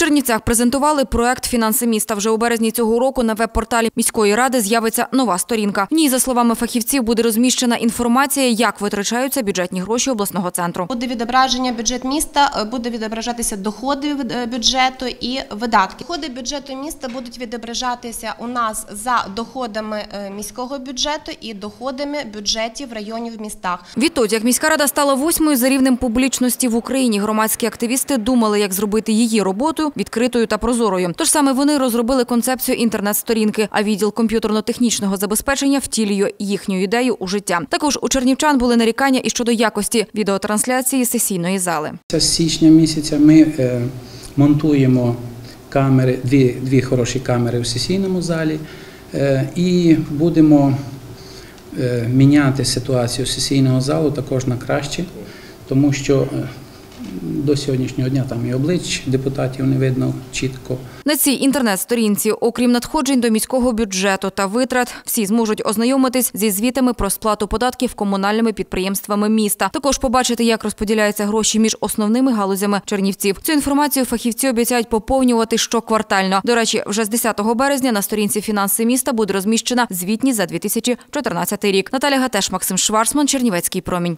Чернівцях презентували проект Фінанси міста. Вже у березні цього року на веб-порталі міської ради з'явиться нова сторінка. В ній, за словами фахівців, буде розміщена інформація, як витрачаються бюджетні гроші обласного центру. Буде відображення бюджет міста, е, буде відображатися доходи е, бюджету і видатки. Доходи бюджету міста будуть відображатися у нас за доходами е, міського бюджету і доходами бюджетів районів в містах. Відтоді, як міська рада стала восьмою за рівнем публічності в Україні, громадські активісти думали, як зробити її роботу відкритою та прозорою. Тож саме вони розробили концепцію інтернет-сторінки, а відділ комп'ютерно-технічного забезпечення втілює їхню ідею у життя. Також у чернівчан були нарікання і щодо якості відеотрансляції сесійної зали. З січня місяця ми е, монтуємо камери, дві, дві хороші камери в сесійному залі е, і будемо е, міняти ситуацію сесійного залу також на краще, тому що до сьогоднішнього дня там і облич депутатів не видно чітко. На цій інтернет-сторінці, окрім надходжень до міського бюджету та витрат, всі зможуть ознайомитись зі звітами про сплату податків комунальними підприємствами міста. Також побачити, як розподіляються гроші між основними галузями чернівців. Цю інформацію фахівці обіцяють поповнювати щоквартально. До речі, вже з 10 березня на сторінці фінанси міста буде розміщена звітність за 2014 рік. Наталя Гатеш, Максим Шварцман, Чернівецький промінь.